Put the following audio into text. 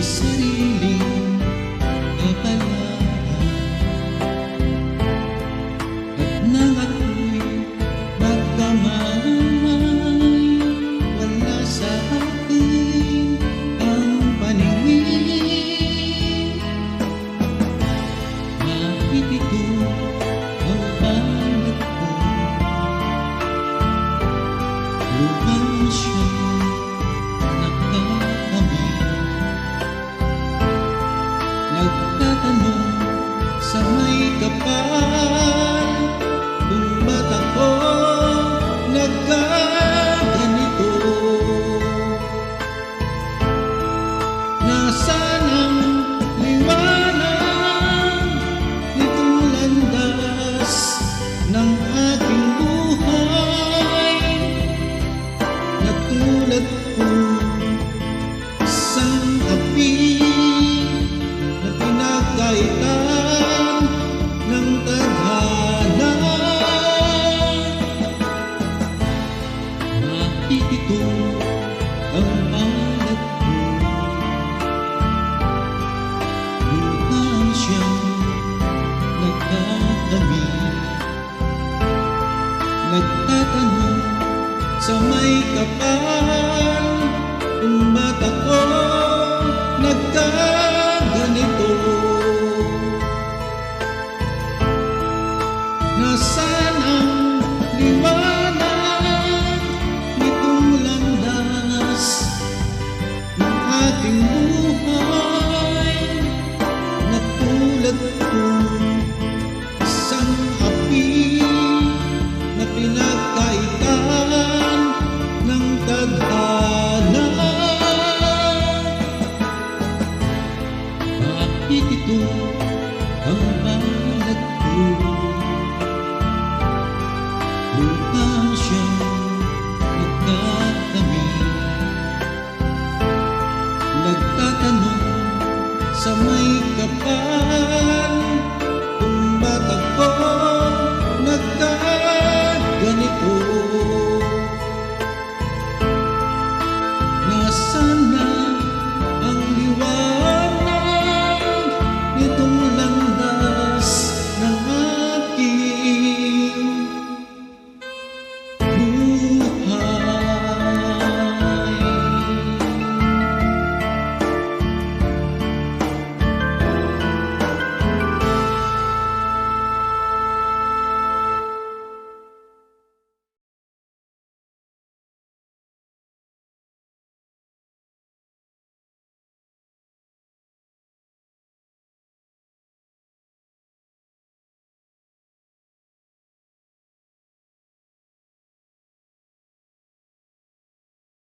may sariling kapalaran. At nang ako'y Wala sa akin ang paningin. Kahit ito ang banat ko kapal nagkaganito. Nasaan ang liwanag Nitong landas ng aking buhay? Natulad ko isang api na pinagkaitan sa may kapal. Ba't ako nagkaganito? Nasaan ang liwanag nitong landas ng ating buhay? Natulad kong isang Bakit ito ang ko? Lupang siyang nagkakamit Nagtatanong sa may kapal